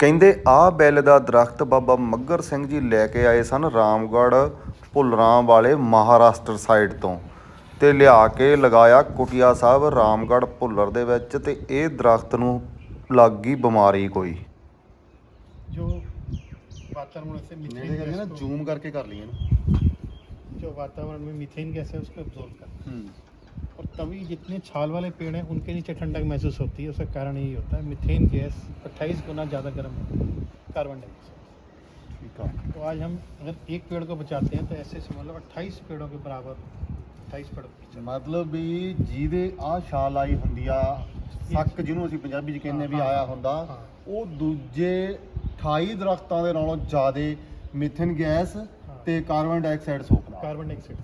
ਕਹਿੰਦੇ ਆ ਬੈਲ ਦਾ ਦਰਖਤ ਬਾਬਾ ਮੱਗਰ ਸਿੰਘ ਜੀ ਲੈ ਕੇ ਆਏ ਸਨ ਰਾਮਗੜ੍ਹ ਭੁੱਲਰਾਂ ਵਾਲੇ ਮਹਾਰਾਸ਼ਟਰ ਸਾਈਡ ਤੋਂ ਤੇ ਲਿਆ ਕੇ ਲਗਾਇਆ ਕੁਟਿਆ ਸਾਹਿਬ ਰਾਮਗੜ੍ਹ ਭੁੱਲਰ ਦੇ ਵਿੱਚ ਤੇ ਇਹ ਦਰਖਤ ਨੂੰ ਲੱਗ ਗਈ ਬਿਮਾਰੀ ਕੋਈ जो वातावरण से मीथेन ਜਿਹੜੇ ਕਹਿੰਦੇ ਨਾ गैस को- ਜ਼ੂਮ ਕਰਕੇ ਕਰ ਲਈਏ ਨਾ जो वातावरण में मीथेन गैस है उसको एब्जॉर्ब कर ਹੂੰ और तभी जितने छाल वाले पेड़ हैं उनके नीचे ठंडक महसूस होती है उसका कारण यही होता है मीथेन गैस 28 गुना ज़्यादा गर्म होती है कार्बन डाइऑक्साइड ਠੀਕ ਆ तो आज हम अगर एक पेड़ को बचाते हैं तो ऐसे समझ लो अट्ठाईस पेड़ों के बराबर अट्ठाईस पेड़ों को बचाना। ਮਤਲਬ ਵੀ ਜਿਹਦੇ ਆ ਛਾਲ ਆਈ ਹੁੰਦੀ ਆ ਸੱਕ ਜਿਹਨੂੰ ਅਸੀਂ ਪੰਜਾਬੀ ਚ ਕਹਿੰਦੇ ਵੀ ਹਾਂ, ਆਇਆ ਹੁੰਦਾ ਹਾਂ। ਉਹ ਦੂਜੇ 28 ਦਰਖਤਾਂ ਦੇ ਨਾਲੋਂ ਜ਼ਿਆਦਾ ਮਿਥਨ ਗੈਸ ਤੇ ਕਾਰਬਨ ਡਾਈਆਕਸਾਈਡ ਸੋਖਦਾ कार्बन डाइऑक्साइड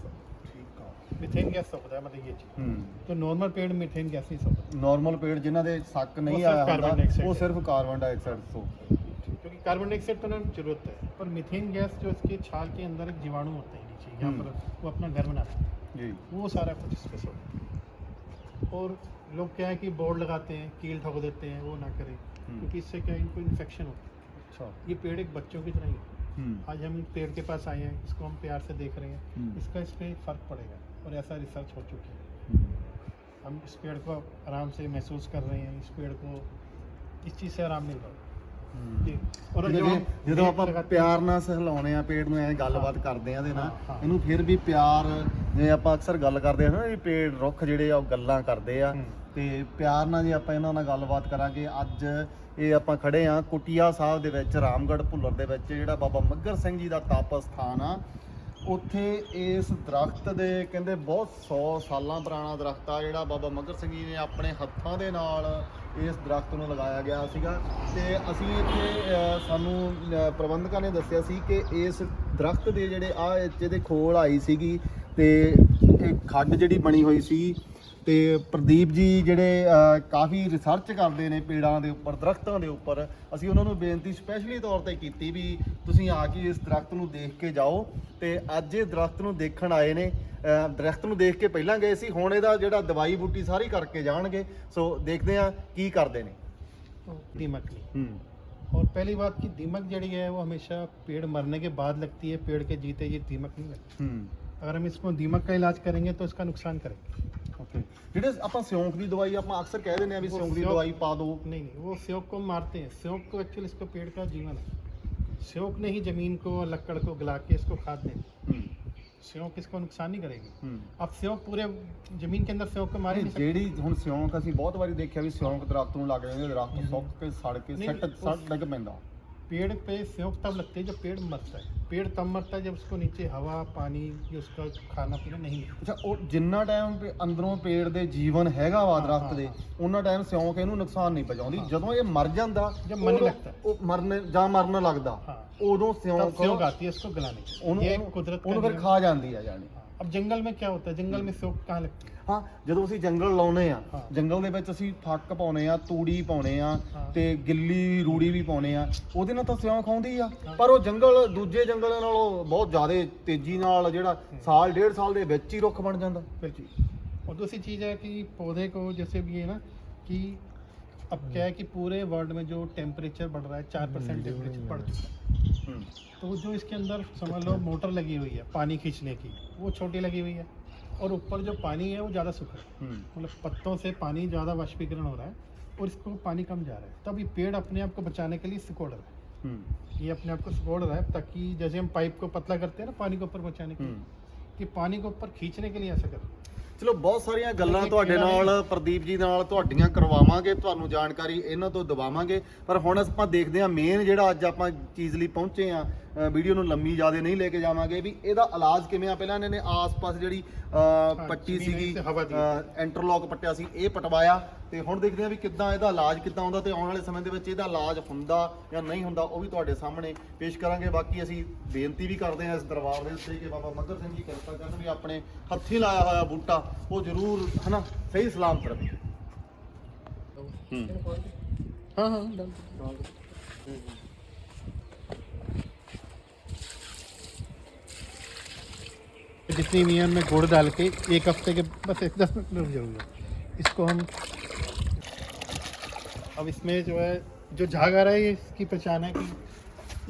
से ਠੀਕ ਆ मीथेन गैस सोखता है मतलब ये चीज़ ਹੂੰ तो नॉर्मल पेड़ मीथेन गैस नहीं सोखता ਨਾਰਮਲ ਪੇੜ ਜਿਨ੍ਹਾਂ ਦੇ ਸੱਕ ਨਹੀਂ ਸਿਰਫ ਆਇਆ ਕਾਰਬਨ ਹੁੰਦਾ ਡਾਈਆਕਸਾਈਡ ਉਹ ਹੈ। ਸਿਰਫ ਕਾਰਬਨ ਡਾਈਆਕਸਾਈਡ ਸੋਖਦਾ क्योंकि कार्बन डाइऑक्साइड तो ना जरूरत है पर मीथेन गैस जो इसके छाल के अंदर एक जीवाणु होते हैं नीचे यहाँ हम्म। पर वो अपना घर बनाते हैं ਜੀ वो सारा कुछ इसमें से होता है और लोग क्या है कि बोर्ड लगाते हैं कील ठोक देते हैं वो ना करें हम्म। क्योंकि इससे क्या है इनको इन्फेक्शन होता ਅੱਛਾ है ये पेड़ एक बच्चों की तरह ही है ਹੂੰ आज हम पेड़ के पास आए हैं इसको हम प्यार से देख रहे हैं हम्म। इसका इस पर फर्क पड़ेगा और ऐसा रिसर्च हो चुकी है हम्म। हम इस पेड़ को आराम से महसूस कर रहे हैं इस पेड़ को इस चीज़ से आराम मिल रहा है जी। और जो ਜਦੋਂ हम ਜਦੋਂ पेड़ ਆਪਾਂ लगाते हैं- ਪਿਆਰ ਨਾਲ ਸਹਿਲਾਉਣੇ ਆ ਪੇੜ ਨੂੰ ਐ ਗੱਲਬਾਤ ਹਾਂ। ਕਰਦੇ ਆ ਦੇ ਨਾਲ ਹਾਂ, ਹਾਂ। ਇਹਨੂੰ ਫਿਰ ਵੀ ਪਿਆਰ ਜੇ ਆਪਾਂ ਅਕਸਰ ਗੱਲ ਕਰਦੇ ਆ ਨਾ ਇਹ ਪੇੜ ਰੁੱਖ ਜਿਹੜੇ ਆ ਉਹ ਗੱਲਾਂ ਕਰਦੇ ਆ ਹੂੰ। ਤੇ ਪਿਆਰ ਨਾਲ ਜੇ ਆਪਾਂ ਇਹਨਾਂ ਨਾਲ ਗੱਲਬਾਤ ਕਰਾਂਗੇ ਅੱਜ ਇਹ ਆਪਾਂ ਖੜੇ ਆ ਕੁਟਿਆ ਸਾਹਿਬ ਦੇ ਵਿੱਚ ਰਾਮਗੜ੍ਹ ਭੁੱਲਰ ਦੇ ਵਿੱਚ ਜਿਹੜਾ ਬਾਬਾ ਮੱਗਰ ਸਿੰਘ ਜੀ ਦਾ ਤਪ ਸਥਾਨ ਆ ਉੱਥੇ ਇਸ ਦਰਖਤ ਦੇ ਕਹਿੰਦੇ ਬਹੁਤ 100 ਸਾਲਾਂ ਪੁਰਾਣਾ ਦਰਖਤ ਆ, ਜਿਹੜਾ ਬਾਬਾ ਮਗਰ ਸਿੰਘ ਜੀ ਨੇ ਆਪਣੇ ਹੱਥਾਂ ਦੇ ਨਾਲ ਇਸ ਦਰਖਤ ਨੂੰ ਲਗਾਇਆ ਗਿਆ ਸੀਗਾ। ਤੇ ਅਸੀਂ ਇੱਥੇ ਸਾਨੂੰ ਪ੍ਰਬੰਧਕਾਂ ਨੇ ਦੱਸਿਆ ਸੀ ਕਿ ਇਸ ਦਰਖਤ ਦੇ ਜਿਹੜੇ ਆ ਜਿਹਦੇ ਖੋਲ ਆਈ ਸੀਗੀ ਤੇ ਇਹ ਖੱਡ ਜਿਹੜੀ ਬਣੀ ਹੋਈ ਸੀ ਤੇ ਪ੍ਰਦੀਪ ਜੀ ਜਿਹੜੇ ਅ, ਕਾਫੀ ਰਿਸਰਚ ਕਰਦੇ ਨੇ ਪੇੜਾਂ ਦੇ ਉੱਪਰ ਦਰਖਤਾਂ ਦੇ ਉੱਪਰ ਅਸੀਂ ਉਹਨਾਂ ਨੂੰ ਬੇਨਤੀ ਸਪੈਸ਼ਲੀ ਤੌਰ ਤੇ ਕੀਤੀ ਵੀ ਤੁਸੀਂ ਆ ਕੇ ਇਸ ਦਰਖਤ ਨੂੰ ਦੇਖ ਕੇ ਜਾਓ ਤੇ ਅੱਜ ਇਹ ਦਰਖਤ ਨੂੰ ਦੇਖਣ ਆਏ ਨੇ ਅ, ਦਰਖਤ ਨੂੰ ਦੇਖ ਕੇ ਪਹਿਲਾਂ ਗਏ ਸੀ ਹੁਣ ਇਹਦਾ ਜਿਹੜਾ ਦਵਾਈ ਬੂਟੀ ਸਾਰੀ ਕਰਕੇ ਜਾਣਗੇ ਸੋ ਦੇਖਦੇ ਆ ਕੀ ਕਰਦੇ ਨੇ तो दीमक नहीं ਹੂੰ और पहली बात कि दीमक जड़ी है वो हमेशा पेड़ मरने के बाद लगती है पेड़ के जीते ये दीमक नहीं लगती ਹੂੰ अगर हम इसको दीमक का इलाज करेंगे तो इसका नुकसान करेंगे ਓਕੇ ਜਿਹੜੇ ਆਪਾਂ ਸਿਉਂਕ ਦੀ ਦਵਾਈ ਆਪਾਂ ਅਕਸਰ ਕਹਿ ਦਿੰਦੇ ਆ ਵੀ ਉਹ ਸਿਉਂਕ ਦੀ ਸਿਉਂਕ- ਦਵਾਈ ਪਾ ਦਿਓ नहीं नहीं वो स्योक को मारते हैं स्योक को एक्चुअली इसको पेड़ का जीवन है स्योक ने ही जमीन को और लकड़ को गला के इसको खाद देनी ਹੂੰ स्योक इसको नुकसान नहीं करेगी ਹੂੰ अब स्योक पूरे जमीन के अंदर स्योक को मार ही नहीं सकते ਜਿਹੜੀ ਹੁਣ ਸਿਉਂਕ ਅਸੀਂ ਬਹੁਤ ਵਾਰੀ ਦੇਖਿਆ ਵੀ ਸਿਉਂਕ ਦਰਖਤ ਨੂੰ ਲੱਗ ਜਾਂਦੇ ਦਰਖਤ ਹਮ। ਸੁੱਕ ਕੇ ਸੜ ਕੇ ਨਹੀਂ, ਸੱਟ ਉਸ- ਸੜ ਡਿੱਗ ਪੈਂਦਾ पेड़ पे स्योक तब लगती है जब पेड़ मरता है पेड़ तब मरता है जब उसको नीचे हवा पानी या उसका खाना पीना नहीं मिलता ਅੱਛਾ ਉਹ ਜਿੰਨਾ ਟਾਈਮ ਅੰਦਰੋਂ ਪੇੜ ਦੇ ਜੀਵਨ ਹੈਗਾ ਵਾ ਹਾਂ, ਦਰਖਤ ਹਾਂ, ਦੇ ਹਾਂ। ਉਹਨਾਂ ਟਾਈਮ ਸਿਉਂਕ ਇਹਨੂੰ ਨੁਕਸਾਨ ਨਹੀਂ ਪਹੁੰਚਾਉਂਦੀ ਹਾਂ। ਜਦੋਂ ਇਹ ਮਰ ਜਾਂਦਾ ਜਦ ਮਰਨ ਉਦੋਂ ਲੱਗਦਾ। ਉਹ ਮਰਨ ਜਾਂ ਮਰਨ ਲੱਗਦਾ हाँ ਉਦੋਂ तब ਸਿਉਂਕ स्योक आती है इसको गलाने की ਉਹਨੂੰ ये ਉਹਨੂੰ- कुदरत का ਉਹਨੂੰ ਫਿਰ नियम- ਖਾ ਜਾਂਦੀ ਆ ਜਾਣੀ हाँ, अब जंगल में क्या होता है जंगल में स्योक कहाँ लगती है ਹਾਂ ਜਦੋਂ ਅਸੀਂ ਜੰਗਲ ਲਾਉਨੇ ਆ ਹਾਂ। ਜੰਗਲ ਦੇ ਵਿੱਚ ਅਸੀਂ ਫੱਕ ਪਾਉਨੇ ਆ ਤੂੜੀ ਪਾਉਨੇ ਆ ਹਾਂ। ਤੇ ਗਿੱਲੀ ਰੂੜੀ ਵੀ ਪਾਉਨੇ ਆ ਉਹਦੇ ਨਾਲ ਤਾਂ ਸਿਉਂਕ ਆਉਂਦੀ ਆ ਹਾਂ। ਪਰ ਉਹ ਜੰਗਲ ਦੂਜੇ ਜੰਗਲਾਂ ਨਾਲੋਂ ਬਹੁਤ ਜ਼ਿਆਦਾ ਤੇਜ਼ੀ ਨਾਲ ਜਿਹੜਾ ਸਾਲ ਡੇਢ ਸਾਲ ਦੇ ਵਿੱਚ ਹੀ ਰੁੱਖ ਬਣ ਜਾਂਦਾ बिल्कुल और दूसरी चीज़ है कि पौधे को जैसे भी है ना कि अब क्या है कि पूरे वर्ल्ड में जो टेम्परेचर बढ़ रहा है चार परसेंट टेम्परेचर बढ़ चुका है हम्म। तो जो इसके अंदर समझ लो मोटर लगी हुई है पानी खींचने की वो छोटी लगी हुई है और ऊपर जो पानी है वो ज़्यादा सूखा है। हम्म। मतलब पत्तों से पानी ज़्यादा वाष्पीकरण हो रहा है और इसको पानी कम जा रहा है। तब ये पेड़ अपने आप को बचाने के लिए सिकोड़ रहा है। हम्म। ये अपने आप को सिकोड़ रहा है ताकि जैसे हम पाइप को पतला करते हैं ना पानी के ऊपर बचाने के लिए कि पानी को ऊपर खींचने के लिए ऐसा कर। ਚਲੋ ਬਹੁਤ ਸਾਰੀਆਂ ਗੱਲਾਂ ਤੁਹਾਡੇ ਨਾਲ ਪ੍ਰਦੀਪ ਜੀ ਨਾਲ ਤੁਹਾਡੀਆਂ ਕਰਵਾਵਾਂਗੇ ਤੁਹਾਨੂੰ ਜਾਣਕਾਰੀ ਇਹਨਾਂ ਤੋਂ ਦਵਾਵਾਂਗੇ। ਪਰ ਹੁਣ ਆਪਾਂ ਦੇਖਦੇ ਹਾਂ ਮੇਨ ਜਿਹੜਾ ਅੱਜ ਆਪਾਂ ਚੀਜ਼ ਲਈ ਪਹੁੰਚੇ ਆ ਵੀਡੀਓ ਨੂੰ ਲੰਮੀ ਜ਼ਿਆਦਾ ਨਹੀਂ ਲੈ ਕੇ ਜਾਵਾਂਗੇ ਵੀ ਇਹਦਾ ਇਲਾਜ ਕਿਵੇਂ ਆ? ਪਹਿਲਾਂ ਇਹਨਾਂ ਨੇ ਆਸ-ਪਾਸ ਜਿਹੜੀ ਅ, ਪੱਟੀ ਸੀਗੀ ਇੰਟਰਲੌਕ ਪੱਟਿਆ ਸੀ ਇਹ ਪਟਵਾਇਆ। ਤੇ ਹੁਣ ਦੇਖਦੇ ਆ ਵੀ ਕਿੱਦਾਂ ਇਹਦਾ ਇਲਾਜ ਕਿੱਦਾਂ ਹੁੰਦਾ ਤੇ ਆਉਣ ਵਾਲੇ ਸਮੇਂ ਦੇ ਵਿੱਚ ਇਹਦਾ ਇਲਾਜ ਹੁੰਦਾ ਜਾਂ ਨਹੀਂ ਹੁੰਦਾ ਉਹ ਵੀ ਤੁਹਾਡੇ ਸਾਹਮਣੇ ਪੇਸ਼ ਕਰਾਂਗੇ। ਬਾਕੀ ਅਸੀਂ ਬੇਨਤੀ ਵੀ ਕਰਦੇ ਹਾਂ ਇਸ ਦਰਬਾਰ ਦੇ ਉੱਤੇ ਕਿ ਬਾਬਾ ਮੱਧਰ ਸਿੰਘ ਜੀ ਕਿਰਪਾ ਕਰਨ ਵੀ ਆਪਣੇ ਹੱਥੀ ਲਾਇਆ ਹੋਇਆ ਬੂਟਾ ਉਹ ਜ਼ਰੂਰ ਹਨਾ ਸਹੀ ਸਲਾਮਤ ਰਹੇ। ਹੂੰ। ਹਾਂ ਹਾਂ। जितनी भी है मैं गुड़ डाल के एक हफ्ते के बस एक दस मिनट रुक जाऊंगा इसको हम अब इसमें जो है जो झाग आ रहा है ये इसकी पहचान है कि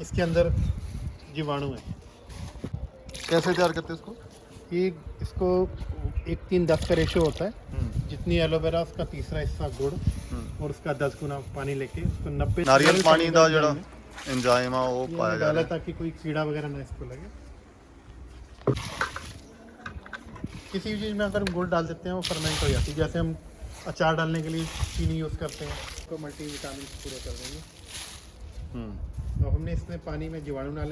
इसके अंदर जीवाणु है कैसे तैयार करते हैं इसको ये इसको एक तीन दस का रेशो होता है जितनी एलोवेरा उसका तीसरा हिस्सा गुड़ और उसका दस गुना पानी लेके उसको नब्बे ਨਾਰੀਅਲ ਪਾਣੀ ਦਾ ਜਿਹੜਾ ਇੰਜਾਈਮ ਆ ਉਹ ये ਪਾਇਆ मैंने ਜਾ डाला ਰਿਹਾ ताकि कोई कीड़ा वगैरह ना इसको लगे किसी भी चीज़ में अगर हम गुड़ डाल देते हैं वो फर्मेंट हो जाती है। जैसे हम अचार डालने के लिए चीनी यूज़ करते हैं तो मल्टी विटामिन पूरे कर देंगे। और तो हमने इसमें पानी में जीवाणु डाले।